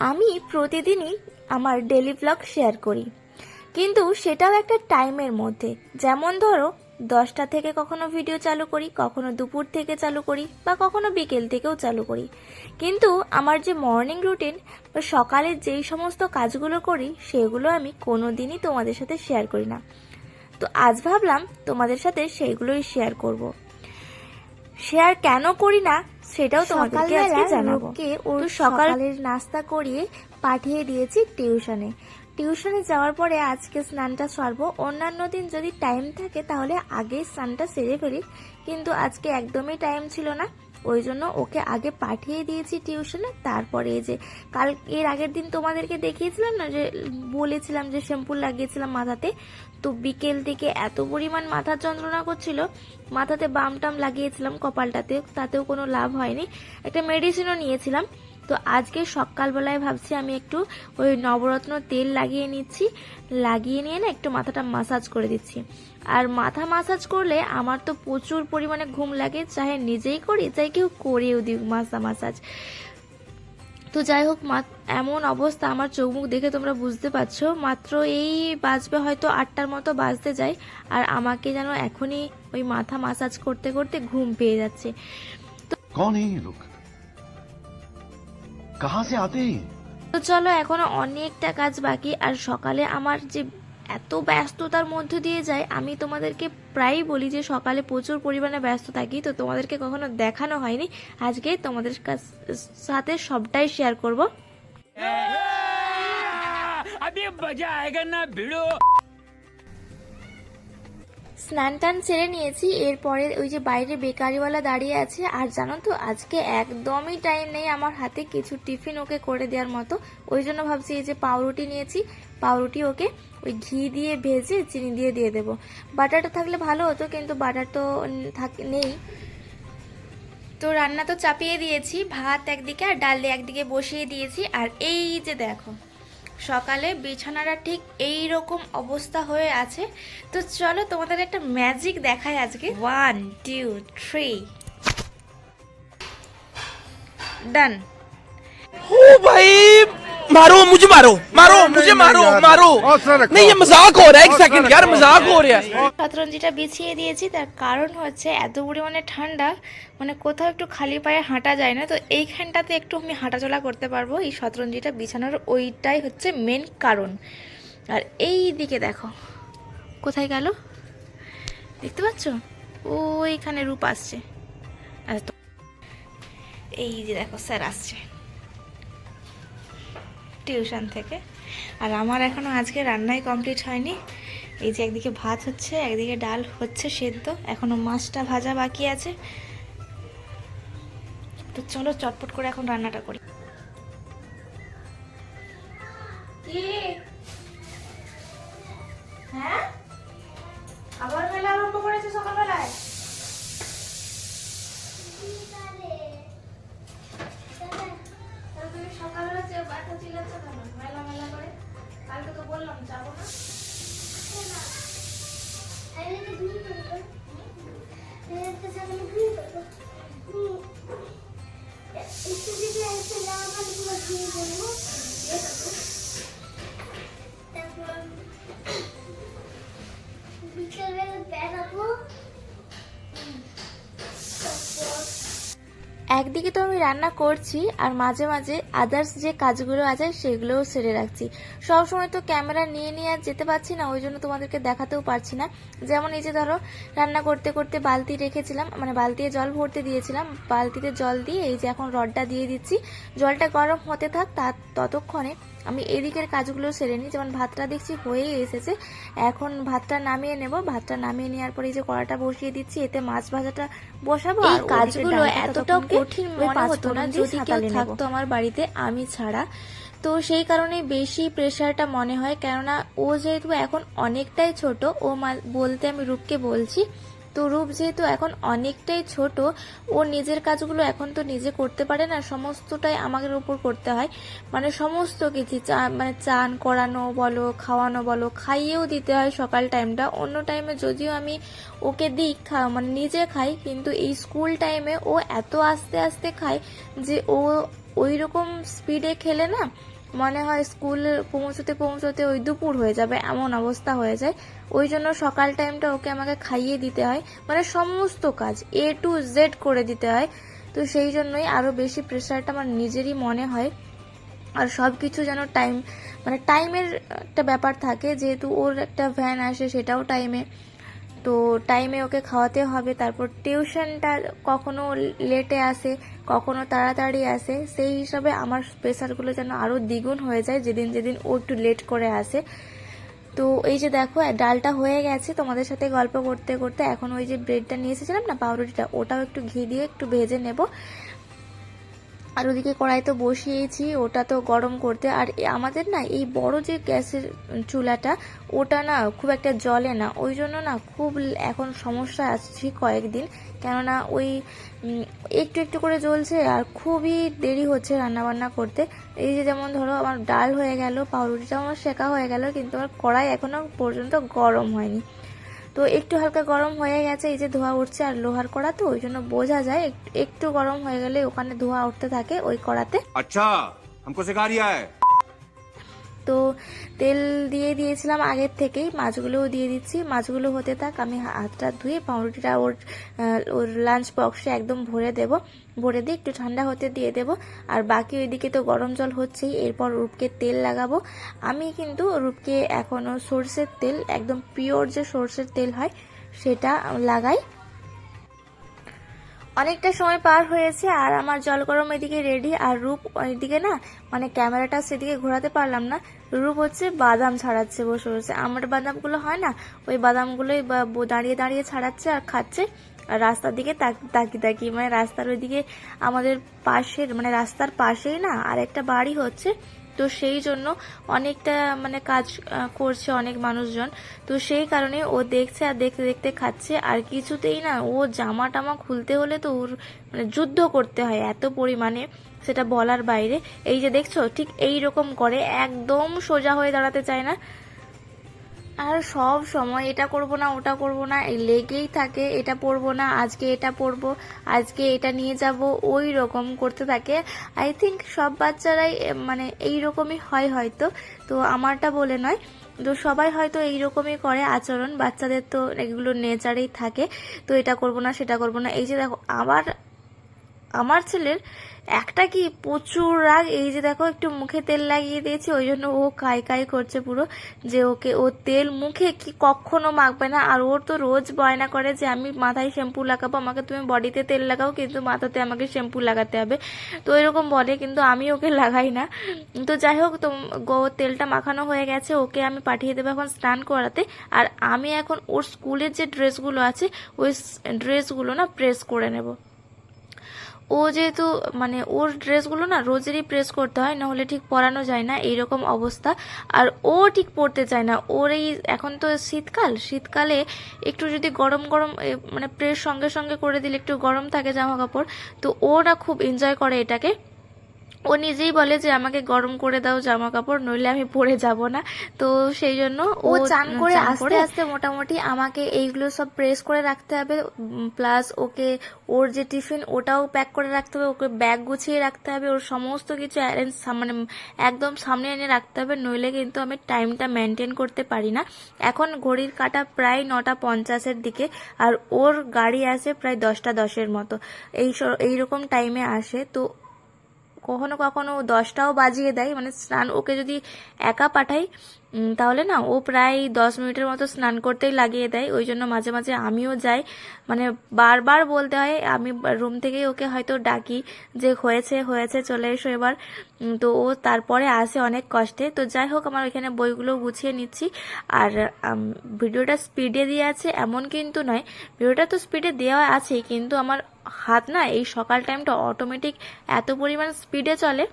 আমি প্রতিদিনই আমার ডেলি ব্লগ শেয়ার করি। কিন্তু সেটাও একটা টাইমের মধ্যে। যেমন ধরো, দশটা থেকে কখনো ভিডিও চালু করি, কখনো দুপুর থেকে চালু করি, বা কখনো বিকেল থেকেও চালু করি। কিন্তু আমার যে মর্নিং রুটিন বা সকালে যেই সমস্ত কাজগুলো করি, সেগুলো আমি কোনো দিনই তোমাদের সাথে শেয়ার করি না। তো আজ ভাবলাম তোমাদের সাথে সেইগুলোই শেয়ার করব। শেয়ার কেন করি না সেটাও তোমাদেরকে আজকে জানাব। ওর সকালের নাস্তা করিয়ে পাঠিয়ে দিয়েছি টিউশনে। টিউশনে যাওয়ার পরে আজকে স্নানটা সারবো। অন্যান্য দিন যদি টাইম থাকে তাহলে আগেই স্নানটা সেরে ফেলি। কিন্তু আজকে একদমই টাইম ছিল না। ওই জন্য ওকে আগে পাঠিয়ে দিয়েছি টিউশনে। তারপরে এই যে কাল, এর আগের দিন তোমাদেরকে দেখিয়েছিলাম না যে, বলেছিলাম যে শ্যাম্পু লাগিয়েছিলাম মাথাতে। তো বিকেল থেকে এত পরিমাণ মাথার যন্ত্রণা করছিল, মাথাতে বাম টাম লাগিয়েছিলাম কপালটাতে তাতেও কোনো লাভ হয়নি। একটা মেডিসিনও নিয়েছিলাম। তো আজকে সকালবেলায় ভাবছি আমি একটু ওই নবরত্ন তেল লাগিয়ে নিচ্ছি। লাগিয়ে নিয়ে না একটু মাথাটা মাসাজ করে দিচ্ছি। আর মাথা মাসাজ করলে আমার তো প্রচুর পরিমাণে ঘুম লাগে। চাহে নিজেই করি চাই কেউ করেও দিই মাসা মাসাজ তো যাই হোক এমন অবস্থা আমার চোখ মুখ দেখে তোমরা বুঝতে পারছ। মাত্র এই বাজবে হয়তো আটটার মতো বাজতে যায়। আর আমাকে যেন এখনই ওই মাথা মাসাজ করতে করতে ঘুম পেয়ে যাচ্ছে। তো कहां से आते हैं ये? তো চলো এখনো অনেকটা কাজ বাকি আর সকালে আমার যে এত ব্যস্ততার মধ্য দিয়ে যায় আমি তোমাদেরকে প্রায়ই বলি যে সকালে প্রচুর পরিমাণে ব্যস্ত থাকি তো তোমাদেরকে কখনো দেখানো হয়নি আজকে তোমাদের কাছ- সাথে সবটাই শেয়ার করব अभी मजा आएगा ना भिड़ो স্নান টান সেরে নিয়েছি। এরপরে ওই যে বাইরে বেকারিওয়ালা দাঁড়িয়ে আছে। আর জানো তো, আজকে একদমই টাইম নেই আমার হাতে কিছু টিফিন ওকে করে দেওয়ার মতো। ওই জন্য ভাবছি এই যে পাউরুটি নিয়েছি। পাউরুটি ওকে ওই ঘি দিয়ে ভেজে চিনি দিয়ে দিয়ে দেবো। বাটারটা থাকলে ভালো হতো, কিন্তু বাটার তো নেই। তো রান্না তো চাপিয়ে দিয়েছি। ভাত একদিকে আর ডাল দিয়ে একদিকে বসিয়ে দিয়েছি। আর এই যে দেখো। সকালে বিছানাটা ঠিক এই রকম অবস্থা হয়ে আছে। তো চলো তোমাদের একটা ম্যাজিক দেখায় আজকে। ওয়ান টু থ্রি ডান ও ভাই! मारो मुझे मारो मारो मुझे मारो मारो नहीं ये मजाक हो रहा है एक सेकंड यार मजाक हो रहा है শতরঞ্জিটা বিছিয়ে দিয়েছি তার কারণ হচ্ছে এত পরিমাণে ঠান্ডা মানে কোথাও একটু খালি পায়ে হাঁটা যায় না তো এইখানটাতে একটু আমি হাঁটাচলা করতে পারবো এই শতরঞ্জিটা বিছানোর ওইটাই হচ্ছে মেন কারণ আর এই দিকে দেখো কোথায় গেল দেখতে পাচ্ছ ওইখানে রূপ আসছে আচ্ছা তো এই যে দেখো স্যার আসছে টিউশন থেকে। আর আমার এখনও আজকে রান্নাই কমপ্লিট হয়নি। এই যে একদিকে ভাত হচ্ছে, একদিকে ডাল হচ্ছে সেদ্ধ। এখনও মাছটা ভাজা বাকি আছে। তো চলো চটপট করে এখন রান্নাটা করি। বললাম যাব না। বিকেলবেলা একদিকে তো আমি রান্না করছি আর মাঝে মাঝে আদার্স যে কাজগুলো আছে সেগুলোও সেরে রাখছি। সব সময় তো ক্যামেরা নিয়ে নিয়ে আর যেতে পারছি না ওই জন্য তোমাদেরকে দেখাতেও পারছি না। যেমন এই যে ধরো রান্না করতে করতে বালতি রেখেছিলাম মানে বালতিতে জল ভরতে দিয়েছিলাম বালতিতে জল দিয়ে এই যে এখন রডটা দিয়ে দিচ্ছি। জলটা গরম হতে থাক তার ততক্ষণে আমি এদিকের কাজগুলো সেরে নিই। যেমন ভাতটা দেখছি হয়েই এসেছে এখন ভাতটা নামিয়ে নেব। ভাতটা নামিয়ে নেওয়ার পরে এই যে কড়াটা বসিয়ে দিচ্ছি এতে মাছ ভাজাটা বসাবো আর কাজগুলো এতটাও কঠিন মনে হতো না যদি কেউ থাকতো আমার বাড়িতে আমি ছাড়া। তো সেই কারণে বেশি প্রেশারটা মনে হয় কেননা ও যেহেতু এখন অনেকটাই ছোট ও বলতে আমি রূপকে বলছি তো রূপ যেহেতু এখন অনেকটাই ছোট, ও নিজের কাজগুলো এখন তো নিজে করতে পারে না, সমস্তটাই আমাদের উপর করতে হয়। মানে সমস্ত কিছু, চা- মানে চান করানো বলো, খাওয়ানো বলো, খাইয়েও দিতে হয় সকাল টাইমটা অন্য টাইমে যদিও আমি ওকে দিই, খা মানে নিজে খাই, কিন্তু এই স্কুল টাইমে ও এত আস্তে আস্তে খায় যে ও ওই রকম স্পিডে খেলে না মনে হয় স্কুল পৌঁছতে পৌঁছতে ওই দুপুর হয়ে যাবে, এমন অবস্থা হয়ে যায়। ওই জন্য সকাল টাইমটা ওকে আমাকে খাইয়ে দিতে হয়। মানে সমস্ত কাজ এ টু জেড করে দিতে হয়। তো সেই জন্যই আরও বেশি প্রেশারটা আমার নিজেরই মনে হয়। আর সব কিছু যেন টাইম মানে টাইমের একটা ব্যাপার থাকে, যেহেতু ওর একটা ভ্যান আসে সেটাও টাইমে তো টাইমে ওকে খাওয়াতে হবে, তারপর টিউশনটা কখনো লেটে আসে, কখনো তাড়াতাড়ি আসে, সেই হিসাবে আমার প্রেশারগুলো যেন আরও দ্বিগুণ হয়ে যায় যেদিন যেদিন ও একটু লেট করে আসে। তো এই যে দেখো, ডালটা হয়ে গেছে, তোমাদের সাথে গল্প করতে করতে এখন ওই যে ব্রেডটা নিয়ে এসেছিলাম না, পাউরুটিটা, ওটাও একটু ঘি দিয়ে একটু ভেজে নেব। আর ওদিকে কড়াই তো বসিয়েছি, ওটা তো গরম করতে। আর আমাদের না এই বড় যে গ্যাসের চুলাটা, ওটা না খুব একটা জলে না। ওই জন্য না খুব এখন সমস্যা আসছি কয়েকদিন। কেননা ওই একটু একটু করে জ্বলছে আর খুবই দেরি হচ্ছে রান্না বান্না করতে। এই যে যেমন ধরো আমার ডাল হয়ে গেল পাউরুটিটা আমার শেখা হয়ে গেল, কিন্তু আমার কড়াই এখনও পর্যন্ত গরম হয়নি। তো একটু হালকা গরম হয়ে গেছে এই যে ধোয়া উঠছে আর লোহার কড়া তো ওই জন্য বোঝা যায় এক- একটু গরম হয়ে গেলে ওখানে ধোয়া উঠতে থাকে ওই কড়াতে अच्छा हमको सिखा रिया है তো তেল দিয়ে দিয়েছিলাম আগের থেকেই, মাছগুলোও দিয়ে দিচ্ছি। মাছগুলো হতে থাক, আমি হাতটা ধুয়ে পাউরুটিটা ওর ওর লাঞ্চ বক্সে একদম ভরে দেব। ভরে দিয়ে একটু ঠান্ডা হতে দিয়ে দেব। আর বাকি ওইদিকে তো গরম জল হচ্ছেই, এরপর রূপকে তেল লাগাবো। আমি কিন্তু রূপকে এখনও সর্ষের তেল, একদম পিওর যে সর্ষের তেল হয়, সেটা লাগাই। অনেকটা সময় পার হয়েছে আর আমার জল গরম এদিকে রেডি আর রূপ ওইদিকে না মানে ক্যামেরাটা সেদিকে ঘোরাতে পারলাম না। রূপ হচ্ছে বাদাম ছাড়াচ্ছে, বসে বসে। আমার বাদামগুলো হয় না, ওই বাদামগুলোই দাঁড়িয়ে দাঁড়িয়ে ছাড়াচ্ছে আর খাচ্ছে। আর রাস্তার দিকে তাক- তাকিয়ে মানে রাস্তার ওইদিকে আমাদের পাশের মানে রাস্তার পাশেই না আর একটা বাড়ি হচ্ছে। তো সেই জন্য অনেকটা মানে কাজ করছে অনেক মানুষজন। তো সেই কারণে ও দেখছে আর দেখতে দেখতে খাচ্ছে। আর কিছুতেই না, ও জামা টামা খুলতে হলে তো ওর মানে যুদ্ধ করতে হয় এত পরিমাণে সেটা বলার বাইরে। এই যে দেখছ, ঠিক এই রকম করে একদম সোজা হয়ে দাঁড়াতে চায় না। আর সব সময় এটা করব না, ওটা করব না লেগেই থাকে, এটা পরবো না, আজকে এটা পরবো, আজকে এটা নিয়ে যাব, ওই রকম করতে থাকে। আই থিঙ্ক সব বাচ্চারাই মানে এই রকমই হয় হয়তো, তো আমারটা বলে নয়। তো সবাই হয়তো এইরকমই করে আচরণ, বাচ্চাদের তো এগুলো নেচারেই থাকে, তো এটা করব না, সেটা করব না। এই যে দেখো আবার আমার ছেলের একটা কি প্রচুর রাগ? এই যে দেখো, একটু মুখে তেল লাগিয়ে দিয়েছি, ওই জন্য ও কাই কাই করছে পুরো, যে ওকে, ও তেল মুখে কি কখনো মাখবে না। আর ওর তো রোজ বয়না করে যে আমি মাথায় শ্যাম্পু লাগাবো, আমাকে তুমি বডিতে তেল লাগাও, কিন্তু মাথাতে আমাকে শ্যাম্পু লাগাতে হবে। তো এরকম বলে, কিন্তু আমি ওকে লাগাই না। তো যাই হোক, তো গো, তেলটা মাখানো হয়ে গেছে, ওকে আমি পাঠিয়ে দেবো এখন স্নান করাতে। আর আমি এখন ওর স্কুলের যে ড্রেসগুলো আছে, ওই ড্রেসগুলো না প্রেস করে নেব। ও যেহেতু মানে ওর ড্রেসগুলো না রোজেরই প্রেস করতে হয়, নাহলে ঠিক পরানো যায় না, এইরকম অবস্থা। আর ও ঠিক পরতে চায় না, ওর এই এখন তো শীতকাল, শীতকালে একটু যদি গরম গরম মানে প্রেস সঙ্গে সঙ্গে করে দিলে একটু গরম থাকে জামা কাপড় তো ওরা খুব এনজয় করে এটাকে। ও নিজেই বলে যে আমাকে গরম করে দাও জামা কাপড় নইলে আমি পরে যাব না। তো সেই জন্য ও চান করে আস্তে আস্তে মোটামুটি আমাকে এইগুলো সব প্রেস করে রাখতে হবে প্লাস ওকে ওর যে টিফিন ওটাও প্যাক করে রাখতে হবে ওকে ব্যাগ গুছিয়ে রাখতে হবে ওর সমস্ত কিছু অ্যারেঞ্জ মানে একদম সামনে এনে রাখতে হবে নইলে কিন্তু আমি টাইমটা মেনটেন করতে পারি না। এখন ঘড়ির কাটা প্রায় নটা পঞ্চাশের দিকে আর ওর গাড়ি আসে প্রায় দশটা দশের মতো। এই এইরকম টাইমে আসে। তো কখনো কখনো দশটাও বাজিয়ে দেয়। মানে স্নান ওকে যদি একা পাঠাই তাহলে না, ও প্রায় দশ মিনিটের মতো স্নান করতেই লাগিয়ে দেয়। ওই জন্য মাঝে মাঝে আমিও যাই। মানে বারবার বলতে হয়, আমি রুম থেকেই ওকে হয়তো ডাকি যে হয়েছে হয়েছে, চলে এসো এবার। তো ও তারপরে আসে অনেক কষ্টে। তো যাই হোক, আমার ওইখানে বইগুলো গুছিয়ে নিচ্ছি। আর ভিডিওটা স্পিডে দিয়ে আছে, এমন কিন্তু নয়। ভিডিওটা তো স্পিডে দেওয়া আছে, কিন্তু আমার হাত না, এই সকাল টাইমটা অটোমেটিক এত পরিমাণ স্পিডে চলে।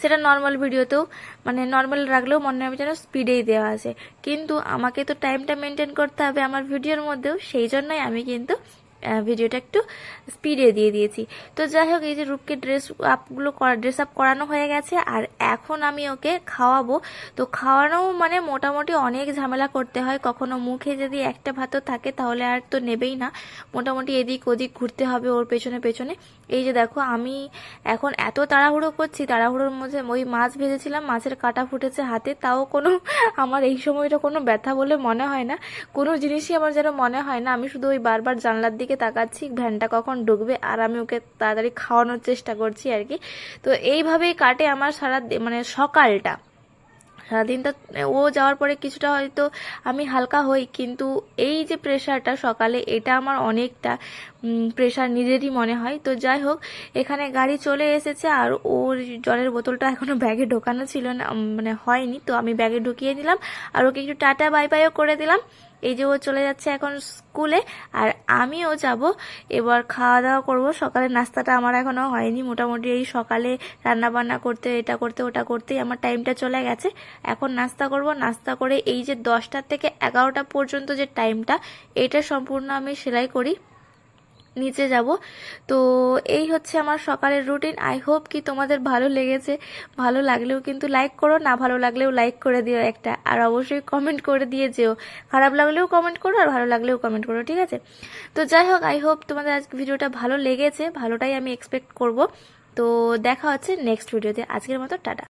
সেটা নর্মাল ভিডিওতেও মানে নর্মাল রাখলেও মনে হবে যেন স্পিডেই দেওয়া আছে। কিন্তু আমাকে তো টাইমটা মেনটেন করতে হবে আমার ভিডিওর মধ্যেও, সেই জন্যই আমি কিন্তু ভিডিওটা একটু স্পিডে দিয়ে দিয়েছি। তো যাই হোক এই যে রূপকে ড্রেস আপগুলো করা ড্রেস আপ করানো হয়ে গেছে, আর এখন আমি ওকে খাওয়াবো। তো খাওয়ানো মানে মোটামুটি অনেক ঝামেলা করতে হয়। কখনো মুখে যদি একটা ভাতও থাকে, তাহলে আর তো নেবেই না। মোটামুটি এদিক ওদিক ঘুরতে হবে ওর পেছনে পেছনে। এই যে দেখো, আমি এখন এত তাড়াহুড়ো করছি, তাড়াহুড়োর মধ্যে ওই মাছ ভেজেছিলাম, মাছের কাটা ফুটেছে হাতে। তাও কোনো, আমার এই সময়টা কোনো ব্যথা বলে মনে হয় না। কোনো জিনিসই আমার যেন মনে হয় না। আমি শুধু ওই বারবার জানলার দিকে তাকাচ্ছি ভ্যানটা কখন ঢুকবে আর আমি ওকে তাড়াতাড়ি খাওয়ানোর চেষ্টা করছি আর কি। তো এইভাবেই কাটে আমার সারা মানে সকালটা। সারাদিনটা, ও যাওয়ার পরে কিছুটা হয়তো আমি হালকা হই, কিন্তু এই যে প্রেশারটা সকালে, এটা আমার অনেকটা প্রেশার নিজেরই মনে হয়। তো যাই হোক, এখানে গাড়ি চলে এসেছে আর ওর জলের বোতলটা এখনও ব্যাগে ঢোকানো ছিল না মানে হয়নি। তো আমি ব্যাগে ঢুকিয়ে দিলাম আর ওকে একটু টাটা বাই বাইও করে দিলাম। এই যে ও চলে যাচ্ছে এখন স্কুলে, আর আমিও যাব। এবার খাওয়া দাওয়া করব। সকালে নাস্তাটা আমার এখনও হয়নি। মোটামুটি এই সকালে রান্না বান্না করতে, এটা করতে, ওটা করতেই আমার টাইমটা চলে গেছে। এখন নাস্তা করব। নাস্তা করে এই যে দশটা থেকে এগারোটা পর্যন্ত যে টাইমটা এটা সম্পূর্ণ আমি সেলাই করি। নিচে যাব। তো এই হচ্ছে আমার সকালের রুটিন আই হোপ কি তোমাদের ভালো লেগেছে। ভালো লাগলেও কিন্তু লাইক করো, না ভালো লাগলেও লাইক করে দিও একটা। আর অবশ্যই কমেন্ট করে দিয়ে যেও। খারাপ লাগলেও কমেন্ট করো, আর ভালো লাগলেও কমেন্ট করো, ঠিক আছে? তো যাই হোক আই হোপ তোমাদের আজকে ভিডিওটা ভালো লেগেছে। ভালোটাই আমি এক্সপেক্ট করব। তো দেখা হচ্ছে নেক্সট ভিডিওতে আজকের মতো, টাটা।